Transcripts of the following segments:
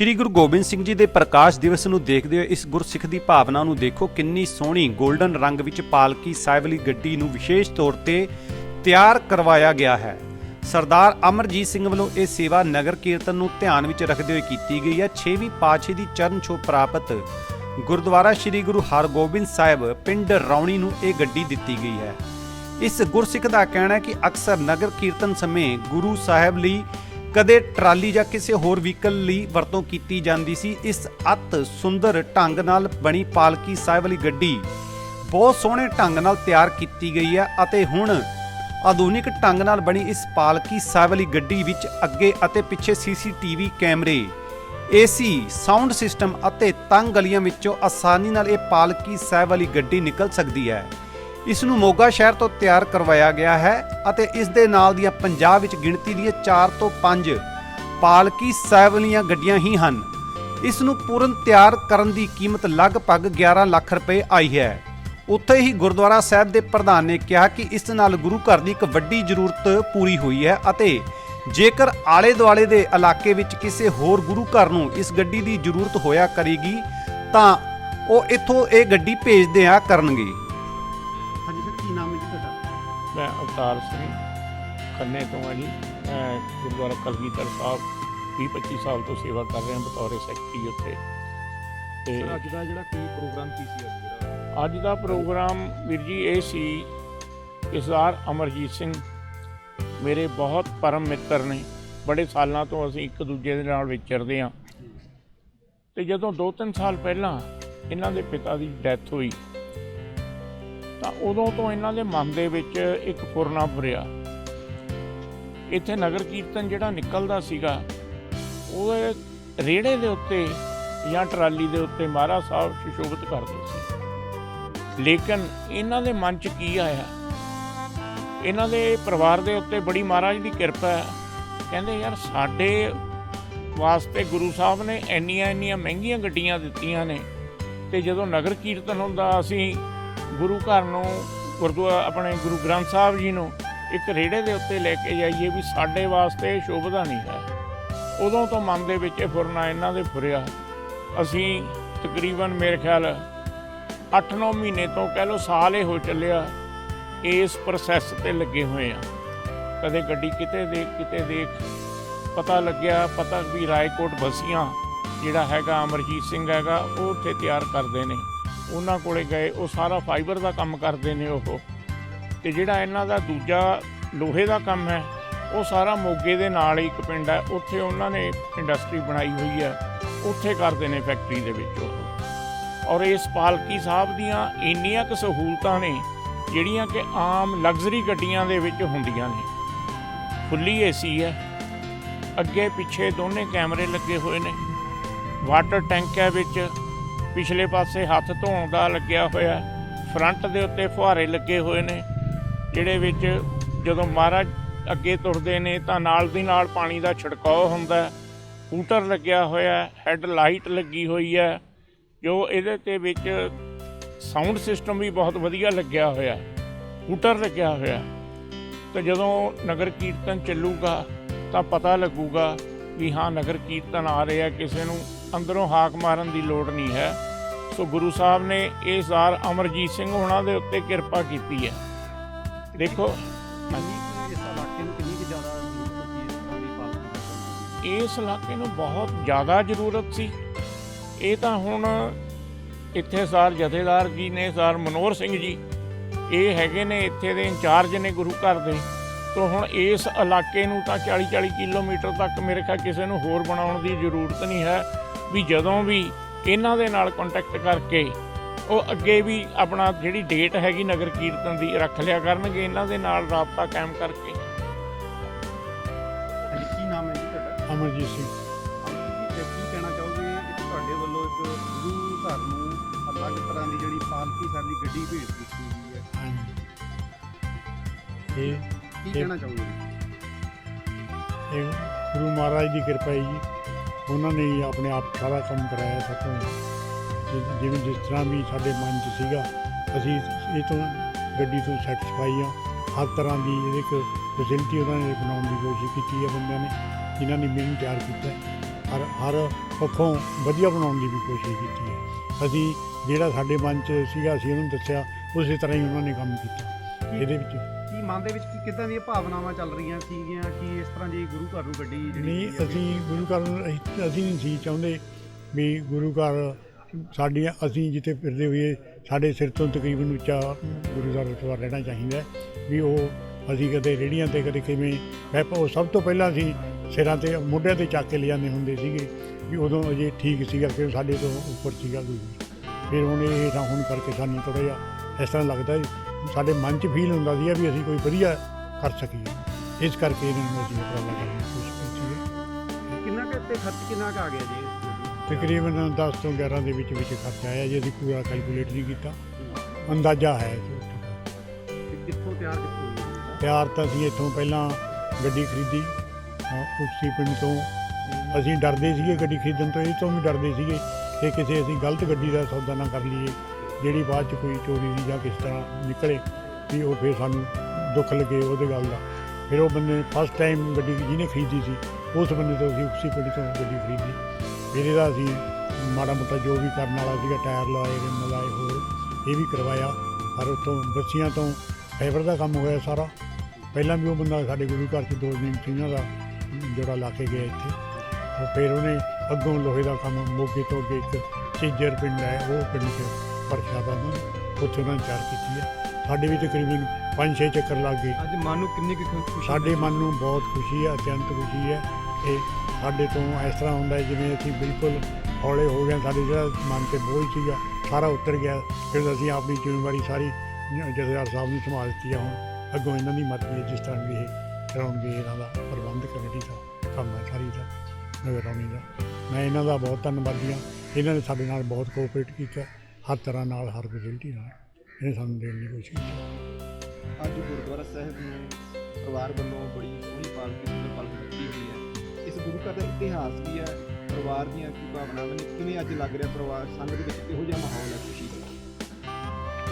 ਸ਼੍ਰੀ ਗੁਰੂ ਗੋਬਿੰਦ ਸਿੰਘ ਜੀ ਦੇ ਪ੍ਰਕਾਸ਼ ਦਿਵਸ ਨੂੰ ਦੇਖਦੇ ਹੋਏ ਇਸ ਗੁਰਸਿੱਖ ਦੀ ਭਾਵਨਾ ਨੂੰ ਦੇਖੋ, ਕਿੰਨੀ ਸੋਹਣੀ 골ਡਨ ਰੰਗ ਵਿੱਚ ਪਾਲਕੀ ਸਾਹਿਬ ਵਾਲੀ ਗੱਡੀ ਨੂੰ ਵਿਸ਼ੇਸ਼ ਤੌਰ ਤੇ ਤਿਆਰ ਕਰਵਾਇਆ ਗਿਆ ਹੈ। ਸਰਦਾਰ ਅਮਰਜੀਤ ਸਿੰਘ ਵੱਲੋਂ ਇਹ ਸੇਵਾ ਨਗਰ ਕੀਰਤਨ ਨੂੰ ਧਿਆਨ ਵਿੱਚ ਰੱਖਦੇ ਹੋਏ ਕੀਤੀ ਗਈ ਹੈ। 6ਵੀਂ ਪਾਤਸ਼ਾਹੀ ਦੀ ਚਰਨ ਛੋਹ ਪ੍ਰਾਪਤ ਗੁਰਦੁਆਰਾ ਸ਼੍ਰੀ ਗੁਰੂ ਹਰਗੋਬਿੰਦ ਸਾਹਿਬ, ਪਿੰਡ ਰੌਣੀ ਨੂੰ ਇਹ ਗੱਡੀ ਦਿੱਤੀ ਗਈ ਹੈ। ਇਸ ਗੁਰਸਿੱਖ ਦਾ ਕਹਿਣਾ ਹੈ ਕਿ ਅਕਸਰ ਨਗਰ ਕੀਰਤਨ ਸਮੇਂ ਗੁਰੂ ਸਾਹਿਬ ਲਈ ਕਦੇ ਟਰਾਲੀ ਜਾਂ ਕਿਸੇ ਹੋਰ ਵਹੀਕਲ ਲਈ ਵਰਤੋਂ ਕੀਤੀ ਜਾਂਦੀ ਸੀ। ਇਸ ਅਤ ਸੁੰਦਰ ਢੰਗ ਨਾਲ ਬਣੀ ਪਾਲਕੀ ਸਾਹਿਬ ਵਾਲੀ ਗੱਡੀ ਬਹੁਤ ਸੋਹਣੇ ਢੰਗ ਨਾਲ ਤਿਆਰ ਕੀਤੀ ਗਈ ਹੈ ਅਤੇ ਹੁਣ ਆਧੁਨਿਕ ਢੰਗ ਨਾਲ ਬਣੀ ਇਸ ਪਾਲਕੀ ਸਾਹਿਬ ਵਾਲੀ ਗੱਡੀ ਵਿੱਚ ਅੱਗੇ ਅਤੇ ਪਿੱਛੇ ਸੀਸੀਟੀਵੀ ਕੈਮਰੇ, ਏਸੀ, ਸਾਊਂਡ ਸਿਸਟਮ ਅਤੇ ਤੰਗ ਗਲੀਆਂ ਵਿੱਚੋਂ ਆਸਾਨੀ ਨਾਲ ਇਹ ਪਾਲਕੀ ਸਾਹਿਬ ਵਾਲੀ ਗੱਡੀ ਨਿਕਲ ਸਕਦੀ ਹੈ। ਇਸ ਨੂੰ ਮੋਗਾ ਸ਼ਹਿਰ ਤੋਂ ਤਿਆਰ ਕਰਵਾਇਆ ਗਿਆ ਹੈ ਅਤੇ ਇਸ ਦੇ ਨਾਲ ਦੀਆਂ ਪੰਜਾਬ ਵਿੱਚ ਗਿਣਤੀ ਦੀਆਂ 4 ਤੋਂ 5 ਪਾਲਕੀ ਸਾਹਿਬ ਵਾਲੀਆਂ ਗੱਡੀਆਂ ਹੀ ਹਨ। ਇਸ ਨੂੰ ਪੂਰਨ ਤਿਆਰ ਕਰਨ ਦੀ ਕੀਮਤ ਲਗਭਗ 11 ਲੱਖ ਰੁਪਏ ਆਈ ਹੈ। ਉੱਥੇ ਹੀ ਗੁਰਦੁਆਰਾ ਸਾਹਿਬ ਦੇ ਪ੍ਰਧਾਨ ਨੇ ਕਿਹਾ ਕਿ ਇਸ ਨਾਲ ਗੁਰੂ ਘਰ ਦੀ ਇੱਕ ਵੱਡੀ ਜ਼ਰੂਰਤ ਪੂਰੀ ਹੋਈ ਹੈ ਅਤੇ ਜੇਕਰ ਆਲੇ ਦੁਆਲੇ ਦੇ ਇਲਾਕੇ ਵਿੱਚ ਕਿਸੇ ਹੋਰ ਗੁਰੂ ਘਰ ਨੂੰ ਇਸ ਗੱਡੀ ਦੀ ਜ਼ਰੂਰਤ ਹੋਇਆ ਕਰੇਗੀ, ਤਾਂ ਉਹ ਇੱਥੋਂ ਇਹ ਗੱਡੀ ਭੇਜਦੇ ਆ ਕਰਨਗੇ। ਮੈਂ ਅਵਤਾਰ ਸਿੰਘ ਖੰਨੇ ਤੋਂ ਹਾਂ ਜੀ। ਮੈਂ ਗੁਰਦੁਆਰਾ ਕਲਗੀਧਰ ਸਾਹਿਬ 20 25 ਸਾਲ ਤੋਂ ਸੇਵਾ ਕਰ ਰਿਹਾ ਬਤੌਰ ਸੈਕਟਰੀ ਉੱਥੇ ਤੇ ਅੱਜ ਦਾ ਜਿਹੜਾ ਕੀ ਪ੍ਰੋਗਰਾਮ ਕੀ ਸੀ ਅੱਜ ਦਾ? ਪ੍ਰੋਗਰਾਮ ਵੀਰ ਜੀ ਇਹ ਸੀ ਇਸਦਾਰ ਅਮਰਜੀਤ ਸਿੰਘ ਮੇਰੇ ਬਹੁਤ ਪਰਮ ਮਿੱਤਰ ਨੇ। ਬੜੇ ਸਾਲਾਂ ਤੋਂ ਅਸੀਂ ਇੱਕ ਦੂਜੇ ਦੇ ਨਾਲ ਵਿਚਰਦੇ ਹਾਂ। ਤੇ ਜਦੋਂ 2-3 ਸਾਲ ਪਹਿਲਾਂ ਇਹਨਾਂ ਦੇ ਪਿਤਾ ਦੀ ਡੈਥ ਹੋਈ ਤਾਂ ਉਦੋਂ ਤੋਂ ਇਹਨਾਂ ਦੇ ਮਨ ਦੇ ਵਿੱਚ ਇੱਕ ਫੁਰਨਾ ਫੁਰਿਆ ਇੱਥੇ ਨਗਰ ਕੀਰਤਨ ਜਿਹੜਾ ਨਿਕਲਦਾ ਸੀਗਾ, ਉਹ ਰੇੜੇ ਦੇ ਉੱਤੇ ਜਾਂ ਟਰਾਲੀ ਦੇ ਉੱਤੇ ਮਹਾਰਾਜ ਸਾਹਿਬ ਸੁਸ਼ੋਭਿਤ ਕਰਦੇ ਸੀ। ਲੇਕਿਨ ਇਹਨਾਂ ਦੇ ਮਨ 'ਚ ਕੀ ਆਇਆ? ਇਹਨਾਂ ਦੇ ਪਰਿਵਾਰ ਦੇ ਉੱਤੇ ਬੜੀ ਮਹਾਰਾਜ ਦੀ ਕਿਰਪਾ ਹੈ। ਕਹਿੰਦੇ, ਯਾਰ, ਸਾਡੇ ਵਾਸਤੇ ਗੁਰੂ ਸਾਹਿਬ ਨੇ ਇੰਨੀਆਂ ਇੰਨੀਆਂ ਮਹਿੰਗੀਆਂ ਗੱਡੀਆਂ ਦਿੱਤੀਆਂ ਨੇ ਤੇ ਜਦੋਂ ਨਗਰ ਕੀਰਤਨ ਹੁੰਦਾ, ਅਸੀਂ ਗੁਰੂ ਘਰ ਨੂੰ ਗੁਰਦੁਆਰਾ ਆਪਣੇ ਗੁਰੂ ਗ੍ਰੰਥ ਸਾਹਿਬ ਜੀ ਨੂੰ ਇੱਕ ਰੇੜੇ ਦੇ ਉੱਤੇ ਲੈ ਕੇ ਜਾਈਏ ਵੀ ਸਾਡੇ ਵਾਸਤੇ ਇਹ ਸ਼ੋਭਦਾ ਨਹੀਂ ਹੈ। ਉਦੋਂ ਤੋਂ ਮਨ ਦੇ ਵਿੱਚ ਇਹ ਫੁਰਨਾ ਇਹਨਾਂ ਦੇ ਫੁਰਿਆ। ਅਸੀਂ ਤਕਰੀਬਨ ਮੇਰੇ ਖਿਆਲ 8-9 ਮਹੀਨੇ ਤੋਂ ਕਹਿ ਲਓ ਸਾਲ ਹੀ ਹੋ ਚੱਲਿਆ, ਇਸ ਪ੍ਰੋਸੈਸ ਤੇ ਲੱਗੇ ਹੋਏ ਆ ਕਦੇ ਗੱਡੀ ਕਿਤੇ ਦੇਖ ਕਿਤੇ ਦੇਖ। ਪਤਾ ਲੱਗਿਆ, ਪਤਾ ਵੀ ਰਾਏਕੋਟ ਬਸੀਆਂ ਜਿਹੜਾ ਹੈਗਾ ਅਮਰਜੀਤ ਸਿੰਘ ਹੈਗਾ, ਉਹ ਉੱਥੇ ਤਿਆਰ ਕਰਦੇ ਨੇ। ਉਹਨਾਂ ਕੋਲੇ ਗਏ, ਉਹ ਸਾਰਾ ਫਾਈਬਰ ਦਾ ਕੰਮ ਕਰਦੇ ਨੇ ਉਹ। ਤੇ ਜਿਹੜਾ ਇਹਨਾਂ ਦਾ ਦੂਜਾ ਲੋਹੇ ਦਾ ਕੰਮ ਹੈ, ਉਹ ਸਾਰਾ ਮੋਗੇ ਦੇ ਨਾਲ ਹੀ ਇੱਕ ਪਿੰਡ ਹੈ, ਉੱਥੇ ਉਹਨਾਂ ਨੇ ਇੰਡਸਟਰੀ ਬਣਾਈ ਹੋਈ ਹੈ। ਉੱਥੇ ਕਰਦੇ ਨੇ ਫੈਕਟਰੀ ਦੇ ਵਿੱਚ। ਉਹ ਔਰ ਇਸ ਪਾਲਕੀ ਸਾਹਿਬ ਦੀਆਂ ਇੰਨੀਆਂ ਕੁ ਸਹੂਲਤਾਂ ਨੇ, ਜਿਹੜੀਆਂ ਕਿ ਆਮ ਲਗਜ਼ਰੀ ਗੱਡੀਆਂ ਦੇ ਵਿੱਚ ਹੁੰਦੀਆਂ ਨੇ। ਫੁੱਲੀ ਏਸੀ ਹੈ। ਅੱਗੇ ਪਿੱਛੇ ਦੋਨੇ ਕੈਮਰੇ ਲੱਗੇ ਹੋਏ ਨੇ। ਵਾਟਰ ਟੈਂਕ ਹੈ ਵਿੱਚ। ਪਿਛਲੇ ਪਾਸੇ ਹੱਥ ਧੋਣ ਦਾ ਲੱਗਿਆ ਹੋਇਆ। ਫਰੰਟ ਦੇ ਉੱਤੇ ਫੁਹਾਰੇ ਲੱਗੇ ਹੋਏ ਨੇ, ਜਿਹੜੇ ਵਿੱਚ ਜਦੋਂ ਮਹਾਰਾਜ ਅੱਗੇ ਤੁਰਦੇ ਨੇ ਤਾਂ ਨਾਲ ਦੀ ਨਾਲ ਪਾਣੀ ਦਾ ਛਿੜਕਾਅ ਹੁੰਦਾ ਹੂਟਰ ਲੱਗਿਆ ਹੋਇਆ ਹੈ, ਹੈੱਡ ਲਾਈਟ ਲੱਗੀ ਹੋਈ ਹੈ, ਜੋ ਇਹਦੇ ਤੇ ਵਿੱਚ ਸਾਊਂਡ ਸਿਸਟਮ ਵੀ ਬਹੁਤ ਵਧੀਆ ਲੱਗਿਆ ਹੋਇਆ ਹੂਟਰ ਲੱਗਿਆ ਹੋਇਆ ਤਾਂ ਜਦੋਂ ਨਗਰ ਕੀਰਤਨ ਚੱਲੂਗਾ ਤਾਂ ਪਤਾ ਲੱਗੂਗਾ ਵੀ ਹਾਂ, ਨਗਰ ਕੀਰਤਨ ਆ ਰਿਹਾ ਕਿਸੇ ਨੂੰ ਅੰਦਰੋਂ ਹਾਕ ਮਾਰਨ ਦੀ ਲੋੜ ਨਹੀਂ ਹੈ। ਸੋ ਗੁਰੂ ਸਾਹਿਬ ਨੇ ਇਹ ਜ਼ਾਰ ਅਮਰਜੀਤ ਸਿੰਘ ਉਹਨਾਂ ਦੇ ਉੱਤੇ ਕਿਰਪਾ ਕੀਤੀ ਹੈ। ਦੇਖੋ ਇਸ ਇਲਾਕੇ ਨੂੰ ਬਹੁਤ ਜ਼ਿਆਦਾ ਜ਼ਰੂਰਤ ਸੀ। ਇਹ ਤਾਂ ਹੁਣ ਇੱਥੇ ਸਰ ਜਥੇਦਾਰ ਜੀ ਨੇ ਸਰ ਮਨੋਹਰ ਸਿੰਘ ਜੀ ਇਹ ਹੈਗੇ ਨੇ ਇੱਥੇ ਦੇ ਇੰਚਾਰਜ ਨੇ ਗੁਰੂ ਘਰ ਦੇ। ਤੋਂ ਹੁਣ ਇਸ ਇਲਾਕੇ ਨੂੰ ਤਾਂ 40 40 ਕਿਲੋਮੀਟਰ ਤੱਕ ਮੇਰੇ ਖਿਆਲ ਕਿਸੇ ਨੂੰ ਹੋਰ ਬਣਾਉਣ ਦੀ ਜ਼ਰੂਰਤ ਨਹੀਂ ਹੈ। ਵੀ ਜਦੋਂ ਵੀ ਇਹਨਾਂ ਦੇ ਨਾਲ ਕੰਟੈਕਟ ਕਰਕੇ ਉਹ ਅੱਗੇ ਵੀ ਆਪਣਾ ਜਿਹੜੀ ਡੇਟ ਹੈਗੀ ਨਗਰ ਕੀਰਤਨ ਦੀ ਰੱਖ ਲਿਆ ਕਰਨਗੇ ਇਹਨਾਂ ਦੇ ਨਾਲ ਰਾਬਤਾ ਕਾਇਮ ਕਰਕੇ। ਕੀ ਨਾਮ ਹੈ ਜੀ ਤੁਹਾਡਾ? ਅਮਰਜੀਤ ਸਿੰਘ। ਤੇ ਕੀ ਕਹਿਣਾ ਚਾਹੋਗੇ ਇੱਕ ਤੁਹਾਡੇ ਵੱਲੋਂ ਇੱਕ ਗੁਰੂ ਘਰ ਨੂੰ ਅਲੱਗ ਤਰ੍ਹਾਂ ਦੀ ਜਿਹੜੀ ਪਾਲਕੀ ਦੀ ਗੱਡੀ ਭੇਜ ਦਿੱਤੀ ਗਈ ਹੈ? ਹਾਂਜੀ। ਇਹ ਕੀ ਇਹ- ਕਹਿਣਾ ਚਾਹੋਗੇ? ਇਹ ਗੁਰੂ ਮਹਾਰਾਜ ਦੀ ਕਿਰਪਾ ਹੈ ਜੀ। ਉਹਨਾਂ ਨੇ ਹੀ ਆਪਣੇ ਆਪ ਸਾਰਾ ਕੰਮ ਕਰਾਇਆ ਸਾਤੋਂ। ਜਿ- ਜਿਵੇਂ ਜਿਸ ਤਰ੍ਹਾਂ ਵੀ ਸਾਡੇ ਮਨ 'ਚ ਸੀਗਾ, ਅਸੀਂ ਇਹ ਤੋਂ ਗੱਡੀ ਤੋਂ ਸੈਟੀਸਫਾਈ ਆ ਹਰ ਤਰ੍ਹਾਂ ਦੀ ਇਹਦੇ ਇੱਕ ਫੈਸਿਲਿਟੀ ਉਹਨਾਂ ਨੇ ਬਣਾਉਣ ਦੀ ਕੋਸ਼ਿਸ਼ ਕੀਤੀ ਹੈ ਬੰਦਿਆਂ ਨੇ। ਇਹਨਾਂ ਨੇ ਮੈਨੂੰ ਤਿਆਰ ਕੀਤਾ ਹੈ। ਹਰ ਹਰ ਪੱਖੋਂ ਵਧੀਆ ਬਣਾਉਣ ਦੀ ਵੀ ਕੋਸ਼ਿਸ਼ ਕੀਤੀ ਹੈ। ਅਸੀਂ ਜਿਹੜਾ ਸਾਡੇ ਮਨ 'ਚ ਸੀਗਾ, ਅਸੀਂ ਉਹਨੂੰ ਦੱਸਿਆ, ਉਸੇ ਤਰ੍ਹਾਂ ਹੀ ਉਹਨਾਂ ਨੇ ਕੰਮ ਕੀਤਾ। ਇਹਦੇ ਵਿੱਚ ਮਨ ਦੇ ਵਿੱਚ ਕੀ ਕਿਦਾਂ ਦੀਆਂ ਭਾਵਨਾਵਾਂ ਚੱਲ ਰਹੀਆਂ ਸੀਗੀਆਂ ਕਿ ਇਸ ਤਰ੍ਹਾਂ ਦੀ ਗੁਰੂ ਘਰ ਨੂੰ ਗੱਡੀ ਨਹੀਂ ਅਸੀਂ ਗੁਰੂ ਘਰ ਨੂੰ ਅਸੀਂ- ਅਸੀਂ ਨਹੀਂ ਸੀ ਚਾਹੁੰਦੇ ਵੀ ਗੁਰੂ ਘਰ ਸਾਡੀਆਂ ਅਸੀਂ ਜਿੱਥੇ ਫਿਰਦੇ ਹੋਈਏ ਸਾਡੇ ਸਿਰ ਤੋਂ ਤਕਰੀਬਨ ਉੱਚਾ ਗੁਰੂ ਦਾ ਰਤਬਾ ਰਹਿਣਾ ਚਾਹੀਦਾ ਹੈ। ਵੀ ਉਹ ਅਸੀਂ ਕਦੇ ਰੇੜੀਆਂ ਤੇ ਕਦੇ ਕਿਵੇਂ ਮੈਂ ਉਹ ਸਭ ਤੋਂ ਪਹਿਲਾਂ ਅਸੀਂ ਸਿਰਾਂ ਤੇ ਮੋਢਿਆਂ ਤੇ ਚੱਕ ਕੇ ਲਿਆਉਂਦੇ ਹੁੰਦੇ ਸੀਗੇ ਵੀ ਉਦੋਂ ਅਜੇ ਠੀਕ ਸੀਗਾ ਕਿ ਸਾਡੇ ਤੋਂ ਉੱਪਰ ਸੀਗਾ ਗੁਰੂ ਫਿਰ ਹੁਣ ਇਹ ਤਾਂ ਹੁਣ ਕਰਕੇ ਸਾਨੂੰ ਥੋੜ੍ਹਾ ਜਿਹਾ ਇਸ ਤਰ੍ਹਾਂ ਲੱਗਦਾ ਹੈ, ਸਾਡੇ ਮਨ 'ਚ ਫੀਲ ਹੁੰਦਾ ਸੀ ਵੀ ਅਸੀਂ ਕੋਈ ਵਧੀਆ ਕਰ ਸਕੀਏ। ਇਸ ਕਰਕੇ ਇਹਨਾਂ ਨੂੰ ਅਸੀਂ ਉਪਰਾਲਾ ਕਰਨ ਦੀ ਕੋਸ਼ਿਸ਼ ਕੀਤੀ ਹੈ। ਕਿੰਨਾ ਕੁ ਤੇ ਖਰਚ ਕਿੰਨਾ ਕੁ ਆ ਗਿਆ ਜੀ? ਤਕਰੀਬਨ 10 ਤੋਂ 11 ਦੇ ਵਿੱਚ ਵਿੱਚ ਖਰਚਾ ਆਇਆ ਜੇ ਅਸੀਂ ਪੂਰਾ ਕੈਲਕੂਲੇਟ ਨਹੀਂ ਕੀਤਾ। ਅੰਦਾਜ਼ਾ ਹੈ ਕਿੱਥੋਂ ਤਿਆਰ ਕਿੱਥੋਂ ਤਿਆਰ ਤਾਂ ਅਸੀਂ ਇੱਥੋਂ ਪਹਿਲਾਂ ਗੱਡੀ ਖਰੀਦੀ ਅ, ਉਕਸੀ ਪਿੰਡ ਤੋਂ। ਅਸੀਂ ਡਰਦੇ ਸੀਗੇ ਗੱਡੀ ਖਰੀਦਣ ਤੋਂ ਇਹ ਤੋਂ ਵੀ ਡਰਦੇ ਸੀਗੇ ਕਿ ਕਿਸੇ ਅਸੀਂ ਗਲਤ ਗੱਡੀ ਦਾ ਸੌਦਾ ਨਾ ਕਰ ਲਈਏ। ਜਿਹੜੀ ਬਾਅਦ ਚ ਕੋਈ ਚੋਰੀ ਦੀ ਜਾਂ ਕਿਸ ਤਰ੍ਹਾਂ ਨਿਕਲੇ, ਵੀ ਉਹ ਫਿਰ ਸਾਨੂੰ ਦੁੱਖ ਲੱਗੇ ਉਹਦੇ ਗੱਲ ਦਾ। ਫਿਰ ਉਹ ਬੰਦੇ ਫਸਟ ਟਾਈਮ ਗੱਡੀ ਜਿਹਨੇ ਖਰੀਦੀ ਸੀ, ਉਸ ਬੰਦੇ ਤੋਂ ਅਸੀਂ ਉਸੇ ਪਿੰਡ ਤੋਂ ਗੱਡੀ ਖਰੀਦੀ। ਫਿਰ ਇਹਦਾ ਅਸੀਂ ਮਾੜਾ ਮੋਟਾ ਜੋ ਵੀ ਕਰਨ ਵਾਲਾ ਸੀਗਾ, ਟਾਇਰ ਲਾਏ, ਰਿਮ ਲਾਏ, ਹੋਰ ਇਹ ਵੀ ਕਰਵਾਇਆ। ਪਰ ਉੱਥੋਂ ਬੱਸੀਆਂ ਤੋਂ ਫਾਈਬਰ ਦਾ ਕੰਮ ਹੋਇਆ ਸਾਰਾ। ਪਹਿਲਾਂ ਵੀ ਉਹ ਬੰਦਾ ਸਾਡੇ ਗੁਰੂ ਘਰ 'ਚ ਦੋ ਦਿਨ ਸਿੰਘਾਂ ਦਾ ਜੋੜਾ ਲਾ ਕੇ ਗਿਆ ਇੱਥੇ। ਫਿਰ ਉਹਨੇ ਅੱਗੋਂ ਲੋਹੇ ਦਾ ਕੰਮ ਮੋਗੇ ਤੋਂ ਅੱਗੇ ਇੱਕ ਚੀਜਰ ਪਿੰਡ ਹੈ, ਉਹ ਪਿੰਡ 'ਚ ਦਾ ਉਹਨਾਂ ਨੇ ਉੱਥੇ ਉਹਨਾਂ ਨੇ ਚਾਰ ਕੀਤੀ ਹੈ ਸਾਡੇ ਵੀ ਤਕਰੀਬਨ ਪੰਜ ਛੇ ਚੱਕਰ ਲੱਗ ਗਏ। ਅੱਜ ਮਨ ਨੂੰ ਕਿੰਨੀ ਕੁ ਖੁਸ਼ੀ ਸਾਡੇ ਮਨ ਨੂੰ ਬਹੁਤ ਖੁਸ਼ੀ ਹੈ ਅਤਿਅੰਤ ਖੁਸ਼ੀ ਹੈ ਇਹ ਸਾਡੇ ਤੋਂ ਇਸ ਤਰ੍ਹਾਂ ਹੁੰਦਾ ਜਿਵੇਂ ਅਸੀਂ ਬਿਲਕੁਲ ਹੌਲੇ ਹੋ ਗਏ ਸਾਡੇ ਜਿਹੜਾ ਮਨ ਤੇ ਬੋਝ ਸੀਗਾ ਸਾਰਾ ਉਤਰ ਗਿਆ ਫਿਰ ਅਸੀਂ ਆਪਣੀ ਜ਼ਿੰਮੇਵਾਰੀ ਸਾਰੀ ਜਥੇਦਾਰ ਸਾਹਿਬ ਨੂੰ ਸੰਭਾਲ ਦਿੱਤੀ ਹੈ ਹੁਣ। ਅੱਗੋਂ ਇਹਨਾਂ ਦੀ ਮਰਜ਼ੀ ਹੈ ਜਿਸ ਤਰ੍ਹਾਂ ਵੀ ਇਹ ਕਰਾਉਣਗੇ ਇਹਨਾਂ ਦਾ ਪ੍ਰਬੰਧ ਕਮੇਟੀ ਦਾ ਕੰਮ ਹੈ ਸਾਰੀ ਦਾ ਦਾ। ਮੈਂ ਇਹਨਾਂ ਦਾ ਬਹੁਤ ਧੰਨਵਾਦੀ ਹਾਂ। ਇਹਨਾਂ ਨੇ ਸਾਡੇ ਨਾਲ ਬਹੁਤ ਕੋਆਪਰੇਟ ਕੀਤਾ। ਹਰ ਤਰ੍ਹਾਂ ਨਾਲ ਹਰ ਫੈਸਿਲਿਟੀ ਨਾਲ। ਇਹ ਸਾਨੂੰ ਦੇਣ ਦੀ ਕੋਸ਼ਿਸ਼ ਕੀਤੀ। ਅੱਜ ਗੁਰਦੁਆਰਾ ਸਾਹਿਬ ਨੂੰ ਪਰਿਵਾਰ ਵੱਲੋਂ ਬੜੀ ਸੋਹਣੀ ਪਾਲਕੀ ਦੀ ਪਾਲਣਾ ਕੀਤੀ ਹੋਈ ਹੈ। ਇਸ ਗੁਰੂ ਘਰ ਦਾ ਇਤਿਹਾਸ ਵੀ ਹੈ। ਪਰਿਵਾਰ ਦੀਆਂ ਕੀ ਭਾਵਨਾਵਾਂ ਨੇ ਕਿਵੇਂ ਅੱਜ ਲੱਗ ਰਿਹਾ ਪਰਿਵਾਰ ਸੰਗਤ ਦੇ ਵਿੱਚ ਕਿਹੋ ਜਿਹਾ ਮਾਹੌਲ ਹੈ ਖੁਸ਼ੀ ਦਾ?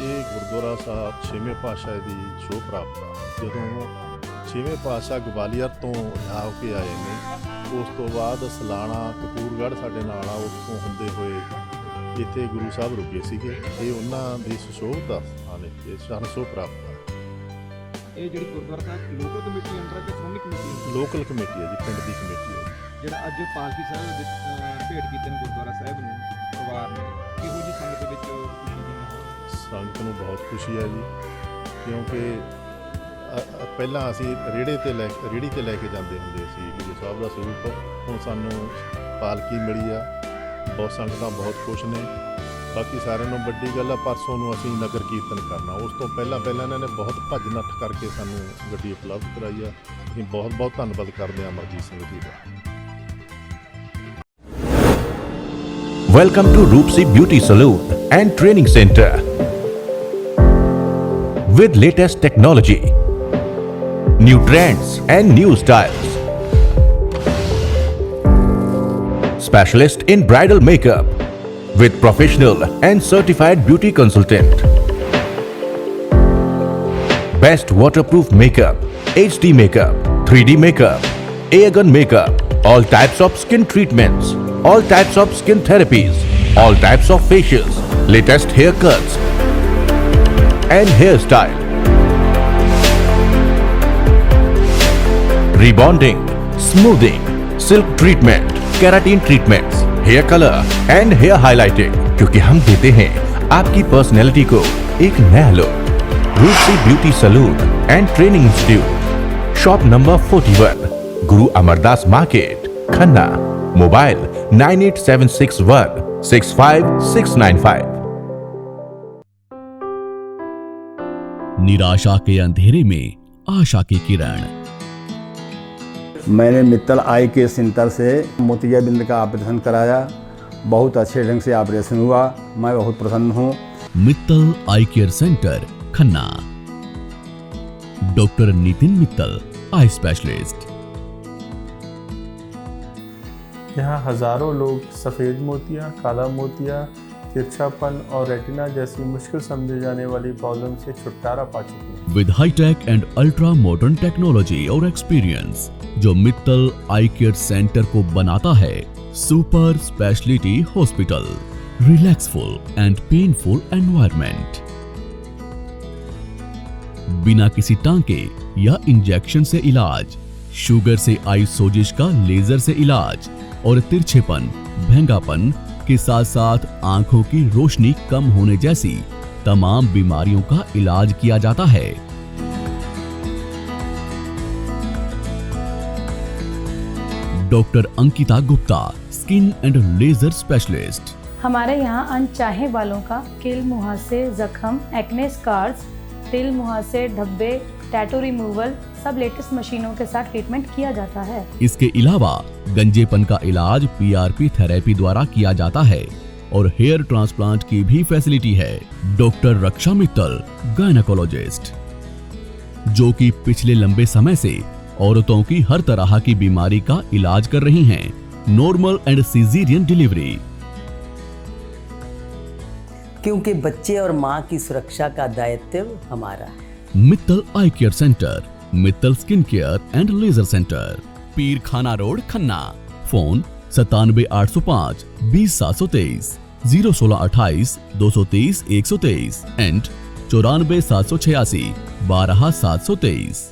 ਇਹ ਗੁਰਦੁਆਰਾ ਸਾਹਿਬ ਛੇਵੇਂ ਪਾਤਸ਼ਾਹ ਦੀ ਸ਼ੋਅ ਪ੍ਰਾਪਤ ਜਦੋਂ ਛੇਵੇਂ ਪਾਤਸ਼ਾਹ ਗਵਾਲੀਅਰ ਤੋਂ ਆ ਕੇ ਆਏ ਨੇ ਉਸ ਤੋਂ ਬਾਅਦ ਸਲਾਣਾ ਕਪੂਰਗੜ੍ਹ ਸਾਡੇ ਨਾਲ ਆ ਉੱਥੋਂ ਹੁੰਦੇ ਹੋਏ ਇੱਥੇ ਗੁਰੂ ਸਾਹਿਬ ਰੁਕੇ ਸੀਗੇ ਇਹ ਉਹਨਾਂ ਦੀ ਸੁਸ਼ੋਭਤਾ ਸਥਾਨ ਹੈ ਇਹ ਸਾਨੂੰ ਸ਼ੋਅ ਪ੍ਰਾਪਤ ਆ ਇਹ ਜਿਹੜੀ ਗੁਰਦੁਆਰਾ ਸਾਹਿਬ ਲੋਕਲ ਕਮੇਟੀ ਅੰਦਰ ਹੈ ਕਿ ਸ਼੍ਰੋਮਣੀ ਕਮੇਟੀ ਅੰਦਰ? ਲੋਕਲ ਕਮੇਟੀ ਹੈ ਜੀ ਪਿੰਡ ਦੀ ਕਮੇਟੀ ਹੈ ਜਿਹੜਾ ਅੱਜ ਪਾਲਕੀ ਸਾਹਿਬ ਦੇ ਅਹ, ਭੇਟ ਕੀਤੇ ਨੇ ਗੁਰਦੁਆਰਾ ਸਾਹਿਬ ਨੂੰ ਪਰਿਵਾਰ ਨੇ ਕਿਹੋ ਜਿਹੀ ਸੰਗਤ ਦੇ ਵਿੱਚ ਖੁਸ਼ੀ ਦੀ ਮਾਹੌਲ? ਸੰਗਤ ਨੂੰ ਬਹੁਤ ਖੁਸ਼ੀ ਹੈ ਜੀ ਕਿਉਂਕਿ ਅ- ਅ- ਪਹਿਲਾਂ ਅਸੀਂ ਰੇੜੇ ਤੇ ਲੈ ਰੇੜੀ ਤੇ ਲੈ ਕੇ ਜਾਂਦੇ ਹੁੰਦੇ ਸੀ ਗੁਰੂ ਸਾਹਿਬ ਦਾ ਸਰੂਪ। ਹੁਣ ਸਾਨੂੰ ਪਾਲਕੀ ਮਿਲੀ ਆ। ਬਹੁਤ ਸੰਗਤਾਂ ਬਹੁਤ ਖੁਸ਼ ਨੇ। ਬਾਕੀ ਸਾਰਿਆਂ ਨੂੰ ਵੱਡੀ ਗੱਲ ਆ ਪਰਸੋਂ ਨੂੰ ਅਸੀਂ ਨਗਰ ਕੀਰਤਨ ਕਰਨਾ। ਉਸ ਤੋਂ ਪਹਿਲਾਂ ਪਹਿਲਾਂ ਇਹਨਾਂ ਨੇ ਬਹੁਤ ਭੱਜ ਨੱਠ ਕਰਕੇ ਸਾਨੂੰ ਗੱਡੀ ਉਪਲਬਧ ਕਰਾਈ ਆ। ਅਸੀਂ ਬਹੁਤ ਬਹੁਤ ਧੰਨਵਾਦ ਕਰਦੇ ਹਾਂ ਅਮਰਜੀਤ ਸਿੰਘ ਜੀ ਦਾ। Welcome to Roopsi beauty salon and training centre With latest technology, new trends and new styles. Specialist in bridal makeup with professional and certified beauty consultant. Best waterproof makeup, HD makeup, 3D makeup, airgun makeup, all types of skin treatments, all types of skin therapies, all types of facials, latest haircuts and hairstyle. Rebonding, smoothing, silk treatment, keratin treatments, hair colour and hair highlighting क्योंकि हम देते हैं आपकी personality को एक नया look Roopsi beauty salon and training institute shop number 41 Guru Amardas market Khanna mobile 98761 65695 निराशा के अंधेरे में आशा की किरण। मैंने मित्तल आई के सेंटर से मोतिया बिंद का ऑपरेशन कराया। बहुत अच्छे ढंग से ऑपरेशन हुआ। मैं बहुत प्रसन्न हूँ। Mittal eye care centre Khanna. Doctor Nitin Mittal eye specialist. यहाँ हज़ारों लोग सफ़ेद मोतिया काला मोतिया तिरछापन और रेटिना जैसी मुश्किल समझे जाने वाली प्रॉब्लम से छुटकारा पा चुके हैं। With hi-tech and ultra modern technology और एक्सपीरियंस जो मित्तल आई केयर सेंटर को बनाता है, super speciality hospital Relaxful and painful environment बिना किसी टांके या इंजेक्शन से इलाज, शुगर से आई सोजिश का लेजर से इलाज और तिरछेपन, भंगापन के साथ साथ आँखों की रोशनी कम होने जैसी तमाम बीमारियों का इलाज किया जाता है। Doctor Ankita Gupta skin and laser specialist. हमारे यहाँ अनचाहे वालों का किल मुहासे जख्म एक्ने स्कार्स तिल मुहासे धब्बे टैटू रिमूवल सब लेटेस्ट मशीनों के साथ ट्रीटमेंट किया जाता है। इसके अलावा गंजेपन का इलाज पीआरपी थेरेपी द्वारा किया जाता है और हेयर ट्रांसप्लांट की भी फैसिलिटी है। डॉक्टर रक्षा मित्तल गायनाकोलॉजिस्ट जो कि पिछले लंबे समय से औरतों की हर तरह की बीमारी का इलाज कर रही हैं। नॉर्मल एंड सीजीरियन डिलीवरी क्योंकि बच्चे और माँ की सुरक्षा का दायित्व हमारा है। Mittal eye care centre Mittal skin care and laser centre Pirkhana road Khanna. Phone सतानवे आठ सौ पाँच बीस सात सौ तेईस ज़ीरो सोलह अट्ठाईस दो सौ तेईस एक सौ तेईस एंड चौरानवे सात सौ छियासी बारह सात सौ तेईस।